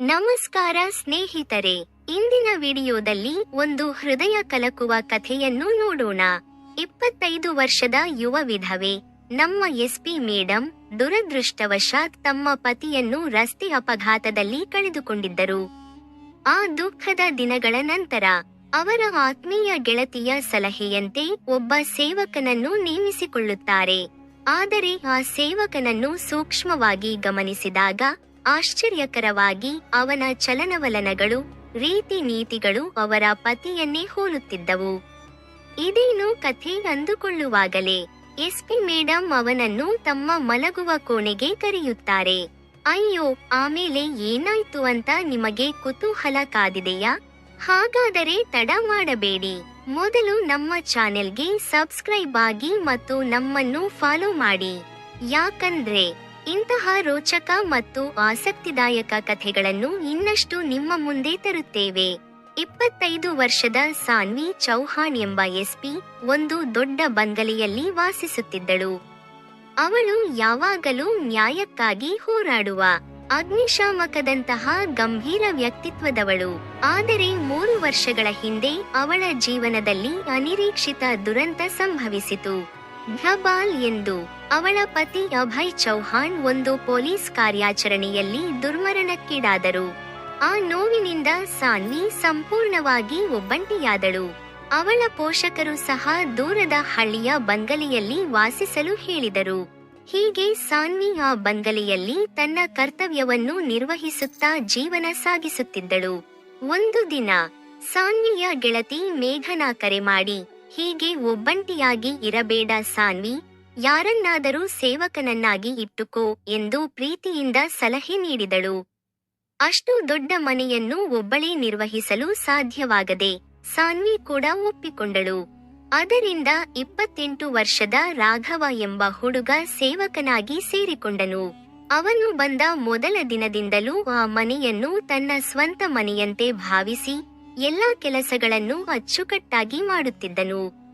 ನಮಸ್ಕಾರ ಸ್ನೇಹಿತರೆ, ಇಂದಿನ ವಿಡಿಯೋದಲ್ಲಿ ಒಂದು ಹೃದಯ ಕಲಕುವ ಕಥೆಯನ್ನು ನೋಡೋಣ. ಇಪ್ಪತ್ತೈದು ವರ್ಷದ ಯುವ ವಿಧವೆ, ನಮ್ಮ ಎಸ್ಪಿ ಮೇಡಂ, ದುರದೃಷ್ಟವಶಾತ್ ತಮ್ಮ ಪತಿಯನ್ನು ರಸ್ತೆ ಅಪಘಾತದಲ್ಲಿ ಕಳೆದುಕೊಂಡಿದ್ದರು. ಆ ದುಃಖದ ದಿನಗಳ ನಂತರ, ಅವರ ಆತ್ಮೀಯ ಗೆಳತಿಯ ಸಲಹೆಯಂತೆ ಒಬ್ಬ ಸೇವಕನನ್ನು ನೇಮಿಸಿಕೊಳ್ಳುತ್ತಾರೆ. ಆದರೆ ಆ ಸೇವಕನನ್ನು ಸೂಕ್ಷ್ಮವಾಗಿ ಗಮನಿಸಿದಾಗ ಆಶ್ಚರ್ಯಕರವಾಗಿ ಅವನ ಚಲನವಲನಗಳು, ರೀತಿ ನೀತಿಗಳು ಅವರ ಪತಿಯನ್ನೇ ಹೋಲುತ್ತಿದ್ದವು. ಇದೇನು ಕಥೆ ಅಂದುಕೊಳ್ಳುವಾಗಲೇ ಎಸ್ಪಿ ಮೇಡಂ ಅವನನ್ನು ತಮ್ಮ ಮಲಗುವ ಕೋಣೆಗೆ ಕರೆಯುತ್ತಾರೆ. ಅಯ್ಯೋ ಆಮೇಲೆ ಏನಾಯ್ತು ಅಂತ ನಿಮಗೆ ಕುತೂಹಲ ಕಾದಿದೆಯಾ? ಹಾಗಾದರೆ ತಡ ಮಾಡಬೇಡಿ. ಮೊದಲು ನಮ್ಮ ಚಾನೆಲ್ಗೆ ಸಬ್ಸ್ಕ್ರೈಬ್ ಆಗಿ ಮತ್ತು ನಮ್ಮನ್ನು ಫಾಲೋ ಮಾಡಿ. ಯಾಕಂದ್ರೆ ಇಂತಹ ರೋಚಕ ಮತ್ತು ಆಸಕ್ತಿದಾಯಕ ಕಥೆಗಳನ್ನು ಇನ್ನಷ್ಟು ನಿಮ್ಮ ಮುಂದೆ ತರುತ್ತೇವೆ. ಇಪ್ಪತ್ತೈದು ವರ್ಷದ ಸಾನ್ವಿ ಚೌಹಾಣ್ ಎಂಬ ಎಸ್ಪಿ ಒಂದು ದೊಡ್ಡ ಬಂಗಲೆಯಲ್ಲಿ ವಾಸಿಸುತ್ತಿದ್ದಳು. ಅವಳು ಯಾವಾಗಲೂ ನ್ಯಾಯಕ್ಕಾಗಿ ಹೋರಾಡುವ, ಅಗ್ನಿಶಾಮಕದಂತಹ ಗಂಭೀರ ವ್ಯಕ್ತಿತ್ವದವಳು. ಆದರೆ ಮೂರು ವರ್ಷಗಳ ಹಿಂದೆ ಅವಳ ಜೀವನದಲ್ಲಿ ಅನಿರೀಕ್ಷಿತ ದುರಂತ ಸಂಭವಿಸಿತು. ಭಬಾಲ್ ಎಂದು ಅವಳ ಪತಿ ಅಭಯ್ ಚೌಹಾಣ್ ಒಂದು ಪೊಲೀಸ್ ಕಾರ್ಯಾಚರಣೆಯಲ್ಲಿ ದುರ್ಮರಣಕ್ಕೀಡಾದರು. ಆ ನೋವಿನಿಂದ ಸಾನ್ವಿ ಸಂಪೂರ್ಣವಾಗಿ ಒಬ್ಬಂಟಿಯಾದಳು. ಅವಳ ಪೋಷಕರು ಸಹ ದೂರದ ಹಳ್ಳಿಯ ಬಂಗಲೆಯಲ್ಲಿ ವಾಸಿಸಲು ಹೇಳಿದರು. ಹೀಗೆ ಸಾನ್ವಿ ಆ ಬಂಗಲೆಯಲ್ಲಿ ತನ್ನ ಕರ್ತವ್ಯವನ್ನು ನಿರ್ವಹಿಸುತ್ತಾ ಜೀವನ ಸಾಗಿಸುತ್ತಿದ್ದಳು. ಒಂದು ದಿನ, ಸಾನ್ವಿಯ ಗೆಳತಿ ಮೇಘನಾ ಕರೆ ಮಾಡಿ, ಹೀಗೆ ಒಬ್ಬಂಟಿಯಾಗಿ ಇರಬೇಡ ಸಾನ್ವಿ ಯಾರನ್ನಾದರೂ ಸೇವಕನನ್ನಾಗಿ ಇಟ್ಟುಕೋ ಎಂದು ಪ್ರೀತಿಯಿಂದ ಸಲಹೆ ನೀಡಿದಳು. ಅಷ್ಟು ದೊಡ್ಡ ಮನೆಯನ್ನು ಒಬ್ಬಳೇ ನಿರ್ವಹಿಸಲು ಸಾಧ್ಯವಾಗದೆ ಸಾನ್ವಿ ಕೂಡ ಒಪ್ಪಿಕೊಂಡಳು. ಅದರಿಂದ ಇಪ್ಪತ್ತೆಂಟು ವರ್ಷದ ರಾಘವ ಎಂಬ ಹುಡುಗ ಸೇವಕನಾಗಿ ಸೇರಿಕೊಂಡನು. ಅವನು ಬಂದ ಮೊದಲ ದಿನದಿಂದಲೂ ಆ ಮನೆಯನ್ನು ತನ್ನ ಸ್ವಂತ ಮನೆಯಂತೆ ಭಾವಿಸಿ ಎಲ್ಲಾ ಕೆಲಸಗಳನ್ನು ಅಚ್ಚುಕಟ್ಟಾಗಿ ಮಾಡುತ್ತಿದ್ದನು.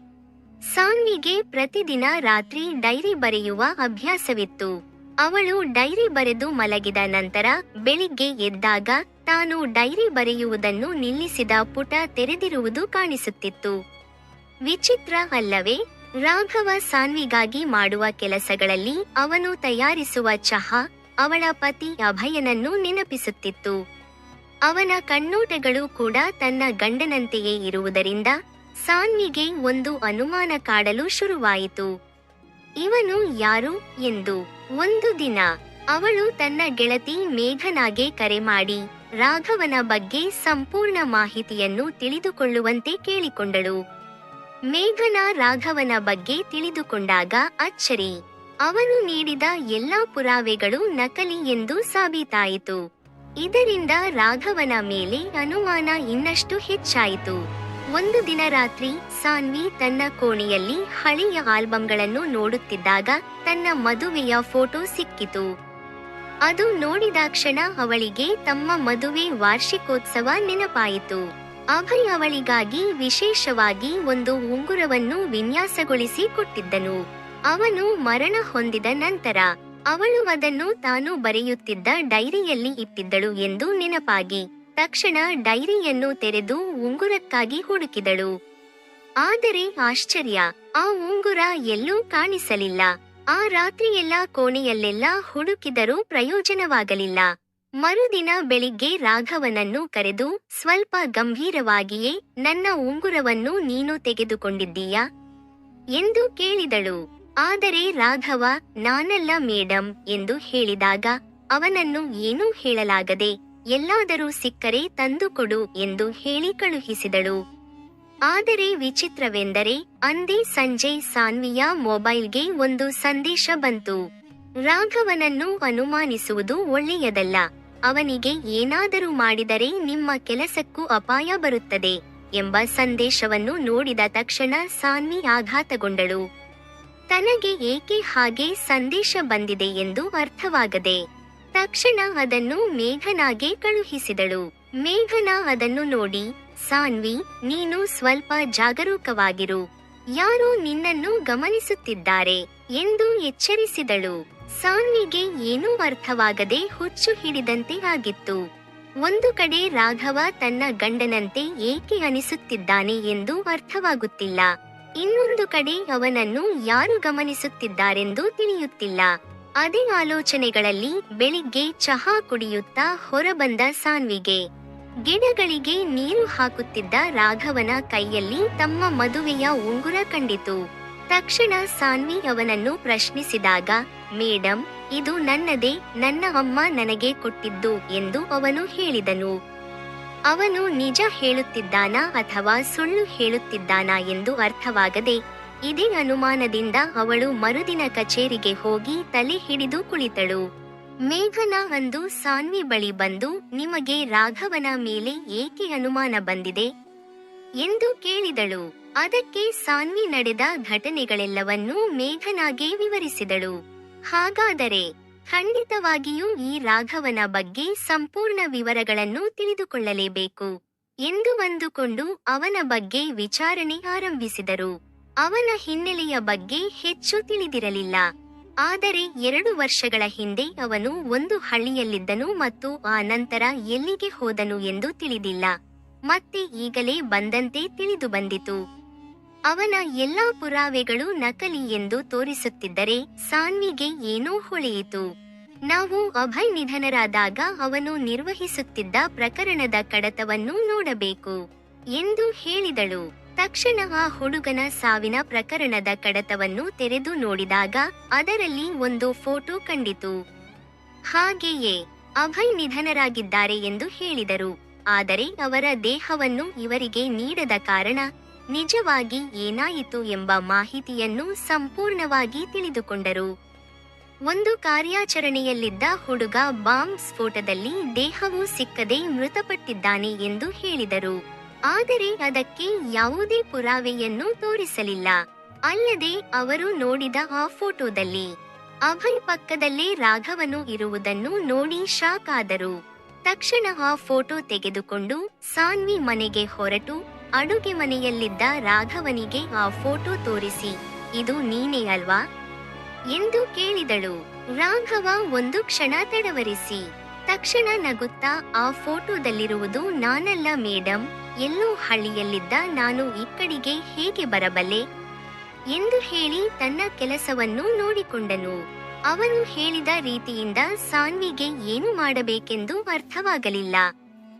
ಸಾನ್ವಿಗೆ ಪ್ರತಿದಿನ ರಾತ್ರಿ ಡೈರಿ ಬರೆಯುವ ಅಭ್ಯಾಸವಿತ್ತು. ಅವಳು ಡೈರಿ ಬರೆದು ಮಲಗಿದ ನಂತರ ಬೆಳಿಗ್ಗೆ ಎದ್ದಾಗ ತಾನು ಡೈರಿ ಬರೆಯುವುದನ್ನು ನಿಲ್ಲಿಸಿದ ಪುಟ ತೆರೆದಿರುವುದು ಕಾಣಿಸುತ್ತಿತ್ತು. ವಿಚಿತ್ರ ಅಲ್ಲವೇ, ರಾಘವ ಸಾನ್ವಿಗಾಗಿ ಮಾಡುವ ಕೆಲಸಗಳಲ್ಲಿ ಅವನು ತಯಾರಿಸುವ ಚಹಾ ಅವಳ ಪತಿ ಅಭಯನನ್ನು ನೆನಪಿಸುತ್ತಿತ್ತು. ಅವನ ಕಣ್ಣೋಟಗಳು ಕೂಡ ತನ್ನ ಗಂಡನಂತೆಯೇ ಇರುವುದರಿಂದ ಸಾನ್ವಿಗೆ ಒಂದು ಅನುಮಾನ ಕಾಡಲು ಶುರುವಾಯಿತು. ಇವನು ಯಾರು ಎಂದು ಒಂದು ದಿನ ಅವಳು ತನ್ನ ಗೆಳತಿ ಮೇಘನಾಗೆ ಕರೆ ಮಾಡಿ ರಾಘವನ ಬಗ್ಗೆ ಸಂಪೂರ್ಣ ಮಾಹಿತಿಯನ್ನು ತಿಳಿದುಕೊಳ್ಳುವಂತೆ ಕೇಳಿಕೊಂಡಳು. ಮೇಘನ ರಾಘವನ ಬಗ್ಗೆ ತಿಳಿದುಕೊಂಡಾಗ ಅಚ್ಚರಿ, ಅವನು ನೀಡಿದ ಎಲ್ಲಾ ಪುರಾವೆಗಳು ನಕಲಿ ಎಂದು ಸಾಬೀತಾಯಿತು. ಇದರಿಂದ ರಾಘವನ ಮೇಲೆ ಅನುಮಾನ ಇನ್ನಷ್ಟು ಹೆಚ್ಚಾಯಿತು. ಒಂದು ದಿನ ರಾತ್ರಿ, ಸಾನ್ವಿ ತನ್ನ ಕೋಣೆಯಲ್ಲಿ ಹಳೆಯ ಆಲ್ಬಂಗಳನ್ನು ನೋಡುತ್ತಿದ್ದಾಗ ತನ್ನ ಮದುವೆಯ ಫೋಟೋ ಸಿಕ್ಕಿತು. ಅದು ನೋಡಿದಾಕ್ಷಣ ಅವಳಿಗೆ ತಮ್ಮ ಮದುವೆ ವಾರ್ಷಿಕೋತ್ಸವ ನೆನಪಾಯಿತು. ಅಭಯ್ ಅವಳಿಗಾಗಿ ವಿಶೇಷವಾಗಿ ಒಂದು ಉಂಗುರವನ್ನು ವಿನ್ಯಾಸಗೊಳಿಸಿ ಕೊಟ್ಟಿದ್ದನು. ಅವನು ಮರಣ ಹೊಂದಿದ ನಂತರ, ಅವಳು ಅದನ್ನು ತಾನು ಬರೆಯುತ್ತಿದ್ದ ಡೈರಿಯಲ್ಲಿ ಇಟ್ಟಿದ್ದಳು ಎಂದು ನೆನಪಾಗಿ. ತಕ್ಷಣ ಡೈರಿಯನ್ನು ತೆರೆದು ಉಂಗುರಕ್ಕಾಗಿ ಹುಡುಕಿದಳು. ಆದರೆ ಆಶ್ಚರ್ಯ, ಆ ಉಂಗುರ ಎಲ್ಲೂ ಕಾಣಿಸಲಿಲ್ಲ. ಆ ರಾತ್ರಿಯೆಲ್ಲ ಕೋಣೆಯಲ್ಲೆಲ್ಲ ಹುಡುಕಿದರೂ ಪ್ರಯೋಜನವಾಗಲಿಲ್ಲ. ಮರುದಿನ ಬೆಳಿಗ್ಗೆ ರಾಘವನನ್ನು ಕರೆದು, ಸ್ವಲ್ಪ ಗಂಭೀರವಾಗಿಯೇ ನನ್ನ ಉಂಗುರವನ್ನು ನೀನು ತೆಗೆದುಕೊಂಡಿದ್ದೀಯಾ? ಎಂದು ಕೇಳಿದಳು. ಆದರೆ ರಾಘವ, ನಾನಲ್ಲ ಮೇಡಂ ಎಂದು ಹೇಳಿದಾಗ ಅವನನ್ನು ಏನೂ ಹೇಳಲಾಗದೆ ಎಲ್ಲಾದರೂ ಸಿಕ್ಕರೆ ತಂದುಕೊಡು ಎಂದು ಹೇಳಿ ಕಳುಹಿಸಿದಳು. ಆದರೆ ವಿಚಿತ್ರವೆಂದರೆ ಅಂದೇ ಸಂಜೆ ಸಾನ್ವಿಯ ಮೊಬೈಲ್ಗೆ ಒಂದು ಸಂದೇಶ ಬಂತು. ರಾಘವನನ್ನು ಅನುಮಾನಿಸುವುದು ಒಳ್ಳೆಯದಲ್ಲ. ಅವನಿಗೆ ಏನಾದರೂ ಮಾಡಿದರೆ ನಿಮ್ಮ ಕೆಲಸಕ್ಕೂ ಅಪಾಯ ಬರುತ್ತದೆ ಎಂಬ ಸಂದೇಶವನ್ನು ನೋಡಿದ ತಕ್ಷಣ ಸಾನ್ವಿ ಆಘಾತಗೊಂಡಳು. ತನಗೆ ಏಕೆ ಹಾಗೆ ಸಂದೇಶ ಬಂದಿದೆ ಎಂದು ಅರ್ಥವಾಗದೆ ತಕ್ಷಣ ಅದನ್ನು ಮೇಘನಾಗೆ ಕಳುಹಿಸಿದಳು. ಮೇಘನ ಅದನ್ನು ನೋಡಿ, ಸಾನ್ವಿ, ನೀನು ಸ್ವಲ್ಪ ಜಾಗರೂಕವಾಗಿರು. ಯಾರು ನಿನ್ನನ್ನು ಗಮನಿಸುತ್ತಿದ್ದಾರೆ ಎಂದು ಎಚ್ಚರಿಸಿದಳು. ಸಾನ್ವಿಗೆ ಏನೂ ಅರ್ಥವಾಗದೆ ಹುಚ್ಚು ಹಿಡಿದಂತೆ ಆಗಿತ್ತು. ಒಂದು ಕಡೆ ರಾಘವ ತನ್ನ ಗಂಡನಂತೆ ಏಕೆ ಅನಿಸುತ್ತಿದ್ದಾನೆ ಎಂದು ಅರ್ಥವಾಗುತ್ತಿಲ್ಲ. ಇನ್ನೊಂದು ಕಡೆ ಅವನನ್ನು ಯಾರು ಗಮನಿಸುತ್ತಿದ್ದಾರೆಂದು ತಿಳಿಯುತ್ತಿಲ್ಲ. ಅದೇ ಆಲೋಚನೆಗಳಲ್ಲಿ ಬೆಳಿಗ್ಗೆ ಚಹಾ ಕುಡಿಯುತ್ತಾ ಹೊರಬಂದ ಸಾನ್ವಿಗೆ. ಗಿಡಗಳಿಗೆ ನೀರು ಹಾಕುತ್ತಿದ್ದ ರಾಘವನ ಕೈಯಲ್ಲಿ ತಮ್ಮ ಮದುವೆಯ ಉಂಗುರ ಕಂಡಿತು. ತಕ್ಷಣ ಸಾನ್ವಿ ಅವನನ್ನು ಪ್ರಶ್ನಿಸಿದಾಗ, ಮೇಡಂ, ಇದು ನನ್ನದೇ, ನನ್ನ ಅಮ್ಮ ನನಗೆ ಕೊಟ್ಟಿದ್ದು ಎಂದು ಅವನು ಹೇಳಿದನು. ಅವನು ನಿಜ ಹೇಳುತ್ತಿದ್ದಾನಾ ಅಥವಾ ಸುಳ್ಳು ಹೇಳುತ್ತಿದ್ದಾನಾ ಎಂದು ಅರ್ಥವಾಗದೆ ಇದೇ ಅನುಮಾನದಿಂದ ಅವಳು ಮರುದಿನ ಕಚೇರಿಗೆ ಹೋಗಿ ತಲೆ ಹಿಡಿದು ಕುಳಿತಳು. ಮೇಘನ ಅಂದು ಸಾನ್ವಿ ಬಳಿ ಬಂದು ನಿಮಗೆ ರಾಘವನ ಮೇಲೆ ಏಕೆ ಅನುಮಾನ ಬಂದಿದೆ? ಎಂದು ಕೇಳಿದಳು. ಅದಕ್ಕೆ ಸಾನ್ವಿ ನಡೆದ ಘಟನೆಗಳೆಲ್ಲವನ್ನೂ ಮೇಘನಾಗೆ ವಿವರಿಸಿದಳು. ಹಾಗಾದರೆ ಖಂಡಿತವಾಗಿಯೂ ಈ ರಾಘವನ ಬಗ್ಗೆ ಸಂಪೂರ್ಣ ವಿವರಗಳನ್ನು ತಿಳಿದುಕೊಳ್ಳಲೇಬೇಕು ಎಂದು ಅಂದುಕೊಂಡು ಅವನ ಬಗ್ಗೆ ವಿಚಾರಣೆ ಆರಂಭಿಸಿದರು. ಅವನ ಹಿನ್ನೆಲೆಯ ಬಗ್ಗೆ ಹೆಚ್ಚು ತಿಳಿದಿರಲಿಲ್ಲ. ಆದರೆ ಎರಡು ವರ್ಷಗಳ ಹಿಂದೆ ಅವನು ಒಂದು ಹಳ್ಳಿಯಲ್ಲಿದ್ದನು ಮತ್ತು ಆ ನಂತರ ಎಲ್ಲಿಗೆ ಹೋದನು ಎಂದು ತಿಳಿದಿಲ್ಲ. ಮತ್ತೆ ಈಗಲೇ ಬಂದಂತೆ ತಿಳಿದು ಬಂದಿತು. ಅವನ ಎಲ್ಲಾ ಪುರಾವೆಗಳು ನಕಲಿ ಎಂದು ತೋರಿಸುತ್ತಿದ್ದರೆ ಸಾನ್ವಿಗೆ ಏನೋ ಹೊಳೆಯಿತು. ನಾವು ಅಭಯ್ ನಿಧನರಾದಾಗ ಅವನು ನಿರ್ವಹಿಸುತ್ತಿದ್ದ ಪ್ರಕರಣದ ಕಡತವನ್ನು ನೋಡಬೇಕು ಎಂದು ಹೇಳಿದಳು. ತಕ್ಷಣ ಆ ಹುಡುಗನ ಸಾವಿನ ಪ್ರಕರಣದ ಕಡತವನ್ನು ತೆರೆದು ನೋಡಿದಾಗ ಅದರಲ್ಲಿ ಒಂದು ಫೋಟೋ ಕಂಡಿತು. ಹಾಗೆಯೇ, ಅಭಯ್ ನಿಧನರಾಗಿದ್ದಾರೆ ಎಂದು ಹೇಳಿದರು. ಆದರೆ ಅವರ ದೇಹವನ್ನು ಇವರಿಗೆ ನೀಡದ ಕಾರಣ ನಿಜವಾಗಿ ಏನಾಯಿತು ಎಂಬ ಮಾಹಿತಿಯನ್ನು ಸಂಪೂರ್ಣವಾಗಿ ತಿಳಿದುಕೊಂಡರು. ಒಂದು ಕಾರ್ಯಾಚರಣೆಯಲ್ಲಿದ್ದ ಹುಡುಗ ಬಾಂಬ್ ಸ್ಫೋಟದಲ್ಲಿ ದೇಹವು ಸಿಕ್ಕದೆ ಮೃತಪಟ್ಟಿದ್ದಾನೆ ಎಂದು ಹೇಳಿದರು. ಆದರೆ ಅದಕ್ಕೆ ಯಾವುದೇ ಪುರಾವೆಯನ್ನು ತೋರಿಸಲಿಲ್ಲ. ಅಲ್ಲದೆ ಅವರು ನೋಡಿದ ಆ ಫೋಟೋದಲ್ಲಿ ಅಭಯ್ ಪಕ್ಕದಲ್ಲೇ ರಾಘವನು ಇರುವುದನ್ನು ನೋಡಿ ಶಾಕ್ ಆದರು. ತಕ್ಷಣ ಆ ಫೋಟೋ ತೆಗೆದುಕೊಂಡು ಸಾನ್ವಿ ಮನೆಗೆ ಹೊರಟು ಅಡುಗೆ ಮನೆಯಲ್ಲಿದ್ದ ರಾಘವನಿಗೆ ಆ ಫೋಟೋ ತೋರಿಸಿ, ಇದು ನೀನೇ ಅಲ್ವಾ? ಎಂದು ಕೇಳಿದಳು. ರಾಘವ ಒಂದು ಕ್ಷಣ ತಡವರಿಸಿ, ತಕ್ಷಣ ನಗುತ್ತಾ ಆ ಫೋಟೋದಲ್ಲಿರುವುದು ನಾನಲ್ಲ ಮೇಡಂ. ಎಲ್ಲೋ ಹಳ್ಳಿಯಲ್ಲಿದ್ದ ನಾನು ಇಕ್ಕಡಿಗೆ ಹೇಗೆ ಬರಬಲ್ಲೆ? ಎಂದು ಹೇಳಿ ತನ್ನ ಕೆಲಸವನ್ನು ನೋಡಿಕೊಂಡನು. ಅವನು ಹೇಳಿದ ರೀತಿಯಿಂದ ಸಾನ್ವಿಗೆ ಏನು ಮಾಡಬೇಕೆಂದು ಅರ್ಥವಾಗಲಿಲ್ಲ.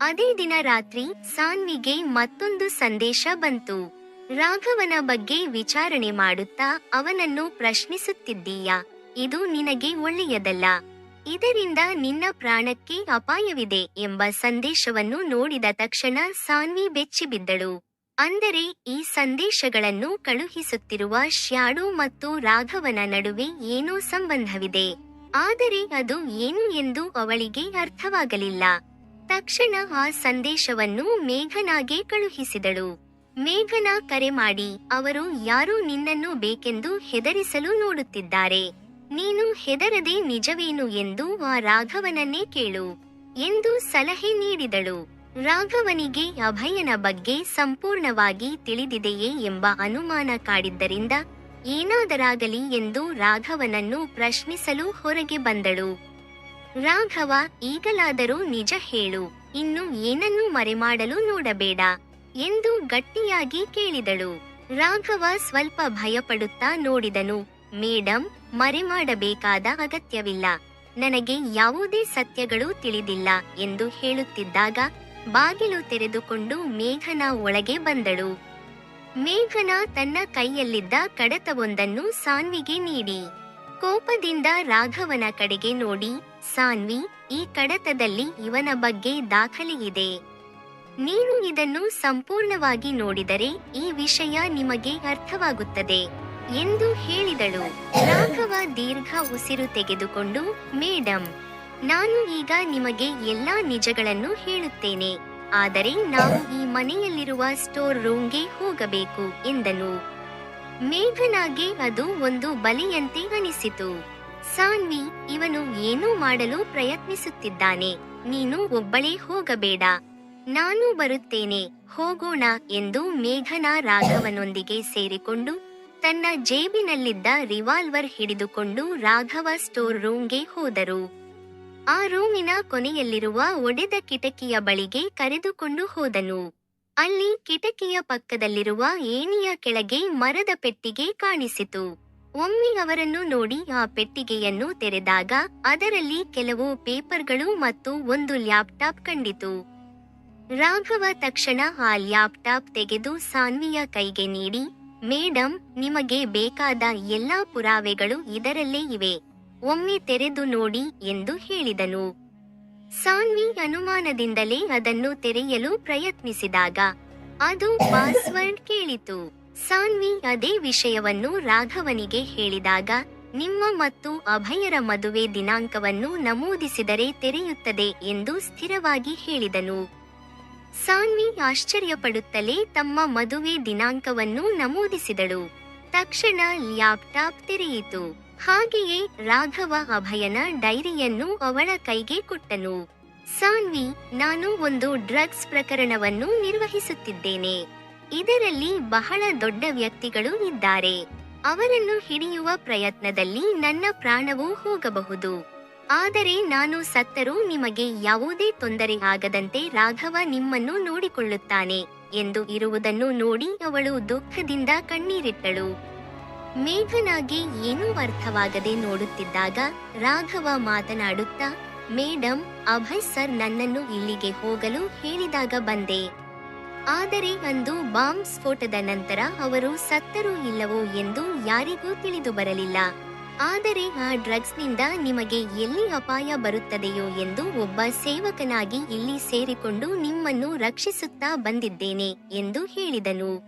ಅದೇ ದಿನ ರಾತ್ರಿ ಸಾನ್ವಿಗೆ ಮತ್ತೊಂದು ಸಂದೇಶ ಬಂತು. ರಾಘವನ ಬಗ್ಗೆ ವಿಚಾರಣೆ ಮಾಡುತ್ತಾ ಅವನನ್ನು ಪ್ರಶ್ನಿಸುತ್ತಿದ್ದೀಯಾ? ಇದು ನಿನಗೆ ಒಳ್ಳೆಯದಲ್ಲ. ಇದರಿಂದ ನಿನ್ನ ಪ್ರಾಣಕ್ಕೆ ಅಪಾಯವಿದೆ ಎಂಬ ಸಂದೇಶವನ್ನು ನೋಡಿದ ತಕ್ಷಣ ಸಾನ್ವಿ ಬೆಚ್ಚಿಬಿದ್ದಳು ಅಂದರೆ ಈ ಸಂದೇಶಗಳನ್ನು ಕಳುಹಿಸುತ್ತಿರುವ ಶ್ಯಾಡು ಮತ್ತು ರಾಘವನ ನಡುವೆ ಏನೋ ಸಂಬಂಧವಿದೆ. ಆದರೆ ಅದು ಏನು ಎಂದು ಅವಳಿಗೆ ಅರ್ಥವಾಗಲಿಲ್ಲ. ತಕ್ಷಣ ಆ ಸಂದೇಶವನ್ನು ಮೇಘನಾಗೆ ಕಳುಹಿಸಿದಳು. ಮೇಘನಾ ಕರೆ ಮಾಡಿ, ಅವರು ಯಾರು ನಿನ್ನನ್ನು ಬೇಕೆಂದು ಹೆದರಿಸಲು ನೋಡುತ್ತಿದ್ದಾರೆ. ನೀನು ಹೆದರದೆ ನಿಜವೇನು ಎಂದು ಆ ರಾಘವನನ್ನೇ ಕೇಳು ಎಂದು ಸಲಹೆ ನೀಡಿದಳು. ರಾಘವನಿಗೆ ಅಭಯನ ಬಗ್ಗೆ ಸಂಪೂರ್ಣವಾಗಿ ತಿಳಿದಿದೆಯೇ ಎಂಬ ಅನುಮಾನ ಕಾಡಿದ್ದರಿಂದ ಏನಾದರಾಗಲಿ ಎಂದು ರಾಘವನನ್ನು ಪ್ರಶ್ನಿಸಲು ಹೊರಗೆ ಬಂದಳು. ರಾಘವ, ಈಗಲಾದರೂ ನಿಜ ಹೇಳು, ಇನ್ನು ಏನನ್ನೂ ಮರೆಮಾಡಲು ನೋಡಬೇಡ ಎಂದು ಗಟ್ಟಿಯಾಗಿ ಕೇಳಿದಳು. ರಾಘವ ಸ್ವಲ್ಪ ಭಯಪಡುತ್ತಾ ನೋಡಿದನು. ಮೇಡಂ, ಮರೆಮಾಡಬೇಕಾದ ಅಗತ್ಯವಿಲ್ಲ. ನನಗೆ ಯಾವುದೇ ಸತ್ಯಗಳು ತಿಳಿದಿಲ್ಲ ಎಂದು ಹೇಳುತ್ತಿದ್ದಾಗ ಬಾಗಿಲು ತೆರೆದುಕೊಂಡು ಮೇಘನ ಒಳಗೆ ಬಂದಳು. ಮೇಘನ ತನ್ನ ಕೈಯಲ್ಲಿದ್ದ ಕಡತವೊಂದನ್ನು ಸಾನ್ವಿಗೆ ನೀಡಿ. ಕೋಪದಿಂದ ರಾಘವನ ಕಡೆಗೆ ನೋಡಿ, ಸಾನ್ವಿ, ಈ ಕಡತದಲ್ಲಿ ಇವನ ಬಗ್ಗೆ ದಾಖಲೆಯಿದೆ ನೀನು ಇದನ್ನು ಸಂಪೂರ್ಣವಾಗಿ ನೋಡಿದರೆ ಈ ವಿಷಯ ನಿಮಗೆ ಅರ್ಥವಾಗುತ್ತದೆ. ಎಂದು ಹೇಳಿದಳು. ರಾಘವ ದೀರ್ಘ ಉಸಿರು ತೆಗೆದುಕೊಂಡು, ಮೇಡಂ, ನಾನು ಈಗ ನಿಮಗೆ ಎಲ್ಲಾ ನಿಜಗಳನ್ನು ಹೇಳುತ್ತೇನೆ. ಆದರೆ ನಾವು ಈ ಮನೆಯಲ್ಲಿರುವ ಸ್ಟೋರ್ ರೂಮ್ಗೆ ಹೋಗಬೇಕು, ಎಂದನು. ಮೇಘನಾಗೆ ಅದು ಒಂದು ಬಲಿಯಂತೆ ಅನಿಸಿತು. ಸಾನ್ವಿ, ಇವನು ಏನೂ ಮಾಡಲು ಪ್ರಯತ್ನಿಸುತ್ತಿದ್ದಾನೆ. ನೀನು ಒಬ್ಬಳೇ ಹೋಗಬೇಡ. ನಾನು ಬರುತ್ತೇನೆ. ಹೋಗೋಣ, ಎಂದು ಮೇಘನ ರಾಘವನೊಂದಿಗೆ ಸೇರಿಕೊಂಡು ತನ್ನ ಜೇಬಿನಲ್ಲಿದ್ದ ರಿವಾಲ್ವರ್ ಹಿಡಿದುಕೊಂಡು ರಾಘವ ಸ್ಟೋರ್ ರೂಮ್ಗೆ ಹೋದರು. ಆ ರೂಮಿನ ಕೊನೆಯಲ್ಲಿರುವ ಒಡೆದ ಕಿಟಕಿಯ ಬಳಿಗೆ ಕರೆದುಕೊಂಡು ಹೋದನು. ಅಲ್ಲಿ ಕಿಟಕಿಯ ಪಕ್ಕದಲ್ಲಿರುವ ಏಣಿಯ ಕೆಳಗೆ ಮರದ ಪೆಟ್ಟಿಗೆ ಕಾಣಿಸಿತು. ಒಮ್ಮೆ ಅವರನ್ನು ನೋಡಿ ಆ ಪೆಟ್ಟಿಗೆಯನ್ನು ತೆರೆದಾಗ ಅದರಲ್ಲಿ ಕೆಲವು ಪೇಪರ್ಗಳು ಮತ್ತು ಒಂದು ಲ್ಯಾಪ್ಟಾಪ್ ಕಂಡಿತು. ರಾಘವ ತಕ್ಷಣ ಆ ಲ್ಯಾಪ್ಟಾಪ್ ತೆಗೆದು ಸಾನ್ವಿಯ ಕೈಗೆ ನೀಡಿ ಮೇಡಮ್ ನಿಮಗೆ ಬೇಕಾದ ಎಲ್ಲಾ ಪುರಾವೆಗಳು ಇದರಲ್ಲೇ ಇವೆ. ಒಮ್ಮೆ ತೆರೆದು ನೋಡಿ ಎಂದು ಹೇಳಿದನು. ಸಾನ್ವಿ ಅನುಮಾನದಿಂದಲೇ ಅದನ್ನು ತೆರೆಯಲು ಪ್ರಯತ್ನಿಸಿದಾಗ ಅದು ಪಾಸ್ವರ್ಡ್ ಕೇಳಿತು. ಸಾನ್ವಿ ಅದೇ ವಿಷಯವನ್ನು ರಾಘವನಿಗೆ ಹೇಳಿದಾಗ, ನಿಮ್ಮ ಮತ್ತು ಅಭಯರ ಮದುವೆ ದಿನಾಂಕವನ್ನು ನಮೂದಿಸಿದರೆ ತೆರೆಯುತ್ತದೆ ಎಂದು ಸ್ಥಿರವಾಗಿ ಹೇಳಿದನು. ಸಾನ್ವಿ ಆಶ್ಚರ್ಯಪಡುತ್ತಲೇ ತಮ್ಮ ಮದುವೆ ದಿನಾಂಕವನ್ನು ನಮೂದಿಸಿದಳು. ತಕ್ಷಣ ಲ್ಯಾಪ್ಟಾಪ್ ತೆರೆಯಿತು. ಹಾಗೆಯೇ ರಾಘವ ಅಭಯನ ಡೈರಿಯನ್ನು ಅವಳ ಕೈಗೆ ಕೊಟ್ಟನು. ಸಾನ್ವಿ, ನಾನು ಒಂದು ಡ್ರಗ್ಸ್ ಪ್ರಕರಣವನ್ನು ನಿರ್ವಹಿಸುತ್ತಿದ್ದೇನೆ. ಇದರಲ್ಲಿ ಬಹಳ ದೊಡ್ಡ ವ್ಯಕ್ತಿಗಳು ಇದ್ದಾರೆ. ಅವರನ್ನು ಹಿಡಿಯುವ ಪ್ರಯತ್ನದಲ್ಲಿ ನನ್ನ ಪ್ರಾಣವೂ ಹೋಗಬಹುದು. ಆದರೆ ನಾನು ಸತ್ತರೂ ನಿಮಗೆ ಯಾವುದೇ ತೊಂದರೆ ಆಗದಂತೆ ರಾಘವ ನಿಮ್ಮನ್ನು ನೋಡಿಕೊಳ್ಳುತ್ತಾನೆ ಎಂದು ಇರುವುದನ್ನು ನೋಡಿ ಅವಳು ದುಃಖದಿಂದ ಕಣ್ಣೀರಿಟ್ಟಳು. ಮೇಘನಾಗಿ ಏನೂ ಅರ್ಥವಾಗದೆ ನೋಡುತ್ತಿದ್ದಾಗ ರಾಘವ ಮಾತನಾಡುತ್ತಾ, ಮೇಡಂ, ಅಭಯ್ ಸರ್ ನನ್ನನ್ನು ಇಲ್ಲಿಗೆ ಹೋಗಲು ಹೇಳಿದಾಗ ಬಂದೆ. ಆದರೆ ಅಂದು ಬಾಂಬ್ ಸ್ಫೋಟದ ನಂತರ ಅವರು ಸತ್ತರೂ ಇಲ್ಲವೋ ಎಂದು ಯಾರಿಗೂ ತಿಳಿದು ಬರಲಿಲ್ಲ. ಆದರೆ ಆ ಡ್ರಗ್ಸ್ನಿಂದ ನಿಮಗೆ ಎಲ್ಲಿ ಅಪಾಯ ಬರುತ್ತದೆಯೋ ಎಂದು ಒಬ್ಬ ಸೇವಕನಾಗಿ ಇಲ್ಲಿ ಸೇರಿಕೊಂಡು ನಿಮ್ಮನ್ನು ರಕ್ಷಿಸುತ್ತಾ ಬಂದಿದ್ದೇನೆ ಎಂದು ಹೇಳಿದನು.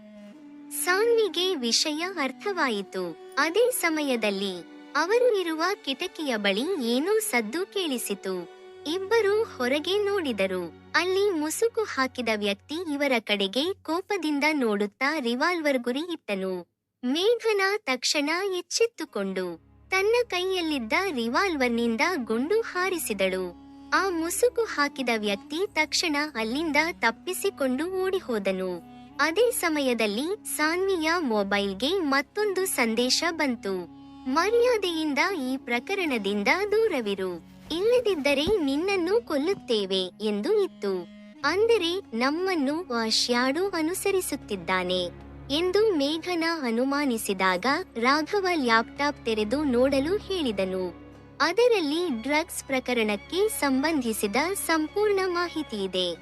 ಸಾನ್ವಿಗೆ ವಿಷಯ ಅರ್ಥವಾಯಿತು. ಅದೇ ಸಮಯದಲ್ಲಿ ಅವರು ಇರುವ ಕಿಟಕಿಯ ಬಳಿ ಏನೋ ಸದ್ದು ಕೇಳಿಸಿತು. ಇಬ್ಬರು ಹೊರಗೆ ನೋಡಿದರು. ಅಲ್ಲಿ ಮುಸುಕು ಹಾಕಿದ ವ್ಯಕ್ತಿ ಇವರ ಕಡೆಗೆ ಕೋಪದಿಂದ ನೋಡುತ್ತಾ ರಿವಾಲ್ವರ್ ಗುರಿ ಇಟ್ಟನು. ಮೇಘನ ತಕ್ಷಣ ಎಚ್ಚೆತ್ತುಕೊಂಡು ತನ್ನ ಕೈಯಲ್ಲಿದ್ದ ರಿವಾಲ್ವರ್ನಿಂದ ಗುಂಡು ಹಾರಿಸಿದಳು. ಆ ಮುಸುಕು ಹಾಕಿದ ವ್ಯಕ್ತಿ ತಕ್ಷಣ ಅಲ್ಲಿಂದ ತಪ್ಪಿಸಿಕೊಂಡು ಓಡಿಹೋದನು. ಅದೇ ಸಮಯದಲ್ಲಿ ಸಾನ್ವಿಯ ಮೊಬೈಲ್ಗೆ ಮತ್ತೊಂದು ಸಂದೇಶ ಬಂತು. ಮರ್ಯಾದೆಯಿಂದ ಈ ಪ್ರಕರಣದಿಂದ ದೂರವಿರು. ಇಲ್ಲದಿದ್ದರೆ ನಿನ್ನನ್ನು ಕೊಲ್ಲುತ್ತೇವೆ ಎಂದು ಇತ್ತು. ಅಂದರೆ ನಮ್ಮನ್ನು ಆ ಅನುಸರಿಸುತ್ತಿದ್ದಾನೆ. ಎಂದು ಮೇಘನ ಅನುಮಾನಿಸಿದಾಗ ರಾಘವ ಲ್ಯಾಪ್ಟಾಪ್ ತೆರೆದು ನೋಡಲು ಹೇಳಿದನು. ಅದರಲ್ಲಿ ಡ್ರಗ್ಸ್ ಪ್ರಕರಣಕ್ಕೆ ಸಂಬಂಧಿಸಿದ ಸಂಪೂರ್ಣ ಮಾಹಿತಿ ಇದೆ.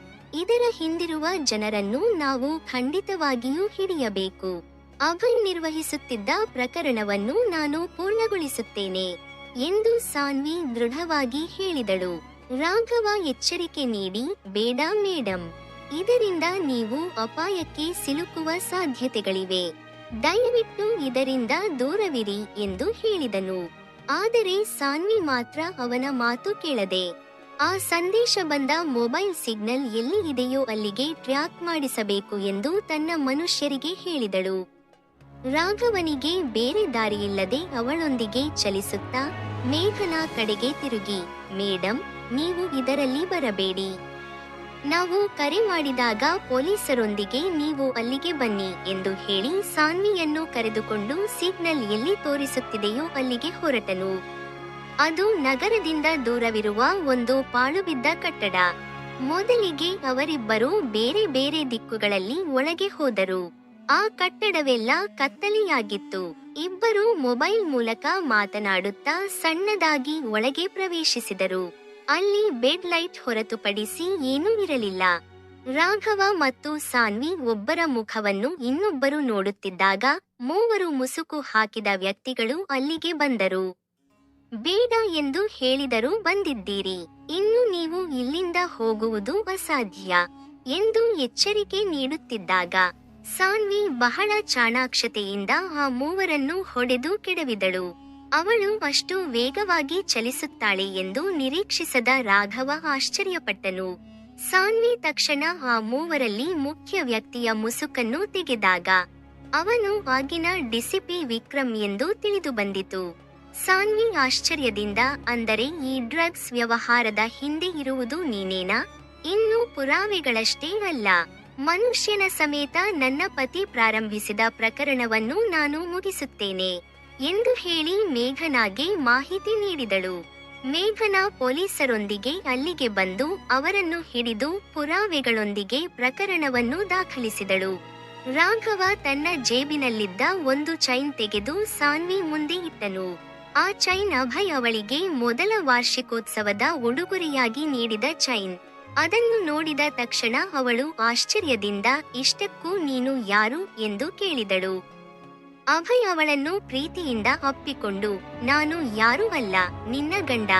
ಇದರ ಹಿಂದಿರುವ ಜನರನ್ನು ನಾವು ಖಂಡಿತವಾಗಿಯೂ ಹಿಡಿಯಬೇಕು. ಅಭಯ್ ನಿರ್ವಹಿಸುತ್ತಿದ್ದ ಪ್ರಕರಣವನ್ನು ನಾನು ಪೂರ್ಣಗೊಳಿಸುತ್ತೇನೆ ಎಂದು ಸಾನ್ವಿ ದೃಢವಾಗಿ ಹೇಳಿದಳು. ರಾಘವ ಎಚ್ಚರಿಕೆ ನೀಡಿ, ಬೇಡ ಮೇಡಮ್ ಇದರಿಂದ ನೀವು ಅಪಾಯಕ್ಕೆ ಸಿಲುಕುವ ಸಾಧ್ಯತೆಗಳಿವೆ. ದಯವಿಟ್ಟು ಇದರಿಂದ ದೂರವಿರಿ ಎಂದು ಹೇಳಿದನು. ಆದರೆ ಸಾನ್ವಿ ಮಾತ್ರ ಅವನ ಮಾತು ಕೇಳದೆ, ಆ ಸಂದೇಶ ಬಂದ ಮೊಬೈಲ್ ಸಿಗ್ನಲ್ ಎಲ್ಲಿ ಇದೆಯೋ ಅಲ್ಲಿಗೆ ಟ್ರ್ಯಾಕ್ ಮಾಡಿಸಬೇಕು ಎಂದು ತನ್ನ ಮನುಷ್ಯರಿಗೆ ಹೇಳಿದಳು. ರಾಘವನಿಗೆ ಬೇರೆ ದಾರಿಯಿಲ್ಲದೆ ಅವಳೊಂದಿಗೆ ಚಲಿಸುತ್ತಾ ಮೇಘನ ಕಡೆಗೆ ತಿರುಗಿ, ಮೇಡಂ, ನೀವು ಇದರಲ್ಲಿ ಬರಬೇಡಿ. ನಾವು ಕರೆ ಮಾಡಿದಾಗ ಪೊಲೀಸರೊಂದಿಗೆ ನೀವು ಅಲ್ಲಿಗೆ ಬನ್ನಿ ಎಂದು ಹೇಳಿ ಸಾನ್ವಿಯನ್ನು ಕರೆದುಕೊಂಡು ಸಿಗ್ನಲ್ ಎಲ್ಲಿ ತೋರಿಸುತ್ತಿದೆಯೋ ಅಲ್ಲಿಗೆ ಹೊರಟನು. ಅದು ನಗರದಿಂದ ದೂರವಿರುವ ಒಂದು ಪಾಳುಬಿದ್ದ ಕಟ್ಟಡ. ಮೊದಲಿಗೆ ಅವರಿಬ್ಬರು ಬೇರೆ ಬೇರೆ ದಿಕ್ಕುಗಳಲ್ಲಿ ಒಳಗೆ ಹೋದರು. ಆ ಕಟ್ಟಡವೆಲ್ಲ ಕತ್ತಲೆಯಾಗಿತ್ತು. ಇಬ್ಬರು ಮೊಬೈಲ್ ಮೂಲಕ ಮಾತನಾಡುತ್ತಾ ಸಣ್ಣದಾಗಿ ಒಳಗೆ ಪ್ರವೇಶಿಸಿದರು. ಅಲ್ಲಿ ಬೆಡ್ ಲೈಟ್ ಹೊರತುಪಡಿಸಿ ಏನೂ ಇರಲಿಲ್ಲ. ರಾಘವ ಮತ್ತು ಸಾನ್ವಿ ಒಬ್ಬರ ಮುಖವನ್ನು ಇನ್ನೊಬ್ಬರು ನೋಡುತ್ತಿದ್ದಾಗ ಮೂವರು ಮುಸುಕು ಹಾಕಿದ ವ್ಯಕ್ತಿಗಳು ಅಲ್ಲಿಗೆ ಬಂದರು. ಬೇಡ ಎಂದು ಹೇಳಿದರೂ ಬಂದಿದ್ದೀರಿ. ಇನ್ನು ನೀವು ಇಲ್ಲಿಂದ ಹೋಗುವುದು ಅಸಾಧ್ಯ ಎಂದು ಎಚ್ಚರಿಕೆ ನೀಡುತ್ತಿದ್ದಾಗ ಸಾನ್ವಿ ಬಹಳ ಚಾಣಾಕ್ಷತೆಯಿಂದ ಆ ಮೂವರನ್ನು ಹೊಡೆದು ಕೆಡವಿದಳು. ಅವಳು ಅಷ್ಟು ವೇಗವಾಗಿ ಚಲಿಸುತ್ತಾಳೆ ಎಂದು ನಿರೀಕ್ಷಿಸದ ರಾಘವ ಆಶ್ಚರ್ಯಪಟ್ಟನು. ಸಾನ್ವಿ ತಕ್ಷಣ ಆ ಮೂವರಲ್ಲಿ ಮುಖ್ಯ ವ್ಯಕ್ತಿಯ ಮುಸುಕನ್ನು ತೆಗೆದಾಗ, ಅವನು ಆಗಿನ ಡಿಸಿಪಿ ವಿಕ್ರಮ್ ಎಂದು ತಿಳಿದು ಬಂದಿತು. ಸಾನ್ವಿ ಆಶ್ಚರ್ಯದಿಂದ, ಅಂದರೆ ಈ ಡ್ರಗ್ಸ್ ವ್ಯವಹಾರದ ಹಿಂದೆ ಇರುವುದು ನೀನೇನಾ? ಇನ್ನು ಪುರಾವೆಗಳಷ್ಟೇ ಅಲ್ಲ. ಮನುಷ್ಯನ ಸಮೇತ ನನ್ನ ಪತಿ ಪ್ರಾರಂಭಿಸಿದ ಪ್ರಕರಣವನ್ನು ನಾನು ಮುಗಿಸುತ್ತೇನೆ. ಎಂದು ಹೇಳಿ ಮೇಘನಾಗೆ ಮಾಹಿತಿ ನೀಡಿದಳು. ಮೇಘನಾ ಪೊಲೀಸರೊಂದಿಗೆ ಅಲ್ಲಿಗೆ ಬಂದು ಅವರನ್ನು ಹಿಡಿದು ಪುರಾವೆಗಳೊಂದಿಗೆ ಪ್ರಕರಣವನ್ನು ದಾಖಲಿಸಿದಳು. ರಾಘವ ತನ್ನ ಜೇಬಿನಲ್ಲಿದ್ದ ಒಂದು ಚೈನ್ ತೆಗೆದು ಸಾನ್ವಿ ಮುಂದೆ ಇಟ್ಟನು. ಆ ಚೈನ್ ಅಭಯ್ ಅವಳಿಗೆ ಮೊದಲ ವಾರ್ಷಿಕೋತ್ಸವದ ಉಡುಗೊರೆಯಾಗಿ ನೀಡಿದ ಚೈನ್. ಅದನ್ನು ನೋಡಿದ ತಕ್ಷಣ ಅವಳು ಆಶ್ಚರ್ಯದಿಂದ, ಇಷ್ಟಕ್ಕೂ ನೀನು ಯಾರು? ಎಂದು ಕೇಳಿದಳು. ಅಭಯ್ ಅವಳನ್ನು ಪ್ರೀತಿಯಿಂದ ಅಪ್ಪಿಕೊಂಡು, ನಾನು ಯಾರೂ ಅಲ್ಲ, ನಿನ್ನ ಗಂಡ.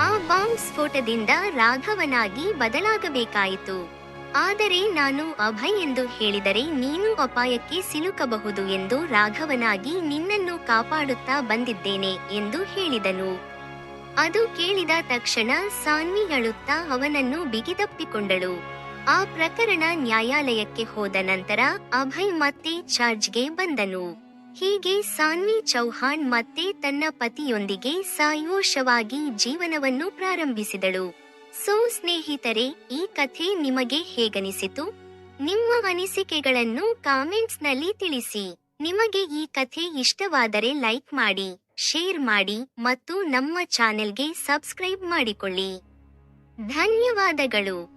ಆ ಬಾಂಬ್ ಸ್ಫೋಟದಿಂದ ರಾಘವನಾಗಿ ಬದಲಾಗಬೇಕಾಯಿತು. ಆದರೆ ನಾನು ಅಭಯ್ ಎಂದು ಹೇಳಿದರೆ ನೀನು ಅಪಾಯಕ್ಕೆ ಸಿಲುಕಬಹುದು ಎಂದು ರಾಘವನಾಗಿ ನಿನ್ನನ್ನು ಕಾಪಾಡುತ್ತಾ ಬಂದಿದ್ದೇನೆ ಎಂದು ಹೇಳಿದನು. ಅದು ಕೇಳಿದ ತಕ್ಷಣ ಸಾನ್ವಿ ಅಳುತ್ತಾ ಅವನನ್ನು ಬಿಗಿದಪ್ಪಿಕೊಂಡಳು. ಆ ಪ್ರಕರಣ ನ್ಯಾಯಾಲಯಕ್ಕೆ ಹೋದ ನಂತರ ಅಭಯ್ ಮತ್ತೆ ಚಾರ್ಜ್ಗೆ ಬಂದನು. ಹೀಗೆ ಸಾನ್ವಿ ಚೌಹಾಣ್ ಮತ್ತೆ ತನ್ನ ಪತಿಯೊಂದಿಗೆ ಸಾಯೋಷವಾಗಿ ಜೀವನವನ್ನು ಪ್ರಾರಂಭಿಸಿದಳು. ಸೋ ಸ್ನೇಹಿತರೆ, ಈ ಕಥೆ ನಿಮಗೆ ಹೇಗನಿಸಿತು? ನಿಮ್ಮ ಅನಿಸಿಕೆಗಳನ್ನು ಕಾಮೆಂಟ್ಸ್ನಲ್ಲಿ ತಿಳಿಸಿ. ನಿಮಗೆ ಈ ಕಥೆ ಇಷ್ಟವಾದರೆ ಲೈಕ್ ಮಾಡಿ, ಶೇರ್ ಮಾಡಿ ಮತ್ತು ನಮ್ಮ ಚಾನೆಲ್ಗೆ ಸಬ್ಸ್ಕ್ರೈಬ್ ಮಾಡಿಕೊಳ್ಳಿ. ಧನ್ಯವಾದಗಳು.